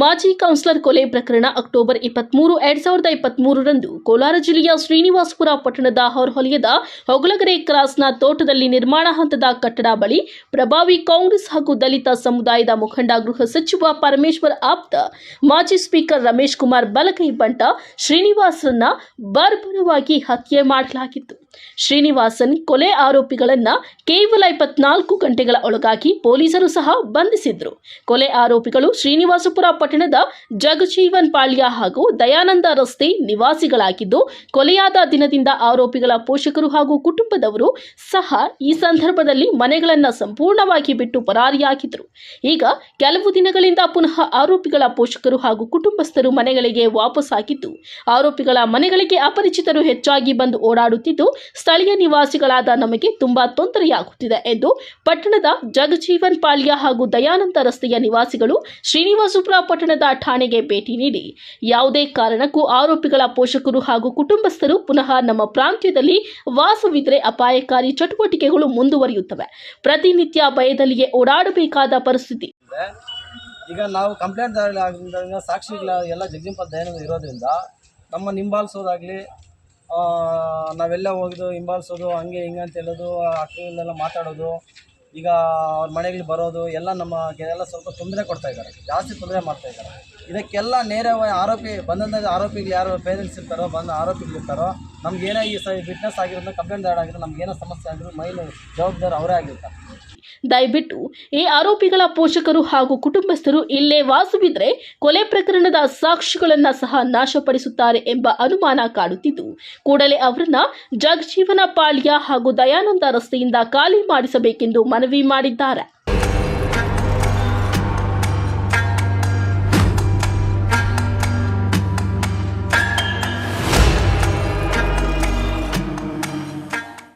ಮಾಜಿ ಕೌನ್ಸಿಲರ್ ಕೊಲೆ ಪ್ರಕರಣ ಅಕ್ಟೋಬರ್ ಇಪ್ಪತ್ಮೂರು, ಎರಡ್ ಸಾವಿರದ ಇಪ್ಪತ್ಮೂರರಂದು ಕೋಲಾರ ಜಿಲ್ಲೆಯ ಶ್ರೀನಿವಾಸಪುರ ಪಟ್ಟಣದ ಹೊರಹೊಲಯದ ಹೊಗಳಗೆರೆ ಕ್ರಾಸ್ನ ತೋಟದಲ್ಲಿ ನಿರ್ಮಾಣ ಹಂತದ ಕಟ್ಟಡ ಬಳಿ ಪ್ರಭಾವಿ ಕಾಂಗ್ರೆಸ್ ಹಾಗೂ ದಲಿತ ಸಮುದಾಯದ ಮುಖಂಡ ಗೃಹ ಸಚಿವ ಪರಮೇಶ್ವರ್ ಆಪ್ತ, ಮಾಜಿ ಸ್ಪೀಕರ್ ರಮೇಶ್ ಕುಮಾರ್ ಬಲಕೈ ಬಂಟ ಶ್ರೀನಿವಾಸರನ್ನ ಬರ್ಬರವಾಗಿ ಹತ್ಯೆ ಮಾಡಲಾಗಿತ್ತು. ಶ್ರೀನಿವಾಸನ್ ಕೊಲೆ ಆರೋಪಿಗಳನ್ನು ಕೇವಲ ಇಪ್ಪತ್ನಾಲ್ಕು ಗಂಟೆಗಳ ಒಳಗಾಗಿ ಪೊಲೀಸರು ಸಹ ಬಂಧಿಸಿದ್ರು. ಕೊಲೆ ಆರೋಪಿಗಳು ಶ್ರೀನಿವಾಸಪುರ ಪಟ್ಟಣದ ಜಗಜೀವನ್ ಪಾಳ್ಯ ಹಾಗೂ ದಯಾನಂದ ರಸ್ತೆ ನಿವಾಸಿಗಳಾಗಿದ್ದು, ಕೊಲೆಯಾದ ದಿನದಿಂದ ಆರೋಪಿಗಳ ಪೋಷಕರು ಹಾಗೂ ಕುಟುಂಬದವರು ಸಹ ಈ ಸಂದರ್ಭದಲ್ಲಿ ಮನೆಗಳನ್ನು ಸಂಪೂರ್ಣವಾಗಿ ಬಿಟ್ಟು ಪರಾರಿಯಾಗಿದ್ದರು ಈಗ ಕೆಲವು ದಿನಗಳಿಂದ ಪುನಃ ಆರೋಪಿಗಳ ಪೋಷಕರು ಹಾಗೂ ಕುಟುಂಬಸ್ಥರು ಮನೆಗಳಿಗೆ ವಾಪಸ್ ಆಗಿದ್ದು ಆರೋಪಿಗಳ ಮನೆಗಳಿಗೆ ಅಪರಿಚಿತರು ಹೆಚ್ಚಾಗಿ ಬಂದು ಓಡಾಡುತ್ತಿದ್ದು ಸ್ಥಳೀಯ ನಿವಾಸಿಗಳಾದ ನಮಗೆ ತುಂಬಾ ತೊಂದರೆಯಾಗುತ್ತಿದೆ ಎಂದು ಪಟ್ಟಣದ ಜಗಜೀವನ್ ಪಾಳ್ಯ ಹಾಗೂ ದಯಾನಂದ ರಸ್ತೆಯ ನಿವಾಸಿಗಳು ಶ್ರೀನಿವಾಸಪುರ ಪಟ್ಟಣದ ಠಾಣೆಗೆ ಭೇಟಿ ನೀಡಿ ಯಾವುದೇ ಕಾರಣಕ್ಕೂ ಆರೋಪಿಗಳ ಪೋಷಕರು ಹಾಗೂ ಕುಟುಂಬಸ್ಥರು ಪುನಃ ನಮ್ಮ ಪ್ರಾಂತ್ಯದಲ್ಲಿ ವಾಸವಿದ್ರೆ ಅಪಾಯಕಾರಿ ಚಟುವಟಿಕೆಗಳು ಮುಂದುವರಿಯುತ್ತವೆ. ಪ್ರತಿನಿತ್ಯ ಭಯದಲ್ಲಿಯೇ ಓಡಾಡಬೇಕಾದ ಪರಿಸ್ಥಿತಿ. ಈಗ ನಾವು ಕಂಪ್ಲೇಂಟ್ ಸಾಕ್ಷಿಗಳ ಎಲ್ಲ ಜಗಜಿಂಪ ದಯಾನಂದ ಇರೋದ್ರಿಂದ, ನಮ್ಮ ಹಿಂಬಾಲಿಸೋದಾಗಲಿ ನಾವೆಲ್ಲ ಹೋಗಿದ್ದು, ಹಿಂಬಾಲಿಸೋದು, ಹಂಗೆ ಹಿಂಗೆ ಅಂತ ಹೇಳೋದು ಅಕ್ರಮದೆಲ್ಲ ಮಾತಾಡೋದು, ಈಗ ಅವ್ರ ಮನೆಗಳಿಗೆ ಬರೋದು, ಎಲ್ಲ ನಮ್ಮ ಎಲ್ಲ ಸ್ವಲ್ಪ ತೊಂದರೆ ಕೊಡ್ತಾ ಇದ್ದಾರೆ, ಜಾಸ್ತಿ ತೊಂದರೆ ಮಾಡ್ತಾ ಇದ್ದಾರೆ. ಇದಕ್ಕೆಲ್ಲ ನೇರವಾಗಿ ಆರೋಪಿ ಬಂದಂಥ ಆರೋಪಿಗಳು ಯಾರು ಪೇರೆಂಟ್ಸ್ ಇರ್ತಾರೋ, ಬಂದ ಆರೋಪಿಗಳು ಇರ್ತಾರೋ ನಮ್ಗೆ ಏನೇ ಈ ಫಿಟ್ನೆಸ್ ಆಗಿರೋದು ಕಂಪ್ಲೇಂಟ್ ಆಗಿರೋ ನಮ್ಗೆ ಏನೋ ಸಮಸ್ಯೆ ಆಗಿರೋ ಮೈನ್ ಜವಾಬ್ದಾರಿ ಅವರೇ ಆಗಿರ್ತಾರೆ. ದಯವಿಟ್ಟು ಈ ಆರೋಪಿಗಳ ಪೋಷಕರು ಹಾಗೂ ಕುಟುಂಬಸ್ಥರು ಇಲ್ಲೇ ವಾಸವಿದ್ರೆ ಕೊಲೆ ಪ್ರಕರಣದ ಸಾಕ್ಷಿಗಳನ್ನ ಸಹ ನಾಶಪಡಿಸುತ್ತಾರೆ ಎಂಬ ಅನುಮಾನ ಕಾಡುತ್ತಿದ್ದು, ಕೂಡಲೇ ಅವರನ್ನ ಜಗಜೀವನ ಪಾಳ್ಯ ಹಾಗೂ ದಯಾನಂದ ರಸ್ತೆಯಿಂದ ಖಾಲಿ ಮಾಡಿಸಬೇಕೆಂದು ಮನವಿ ಮಾಡಿದ್ದಾರೆ.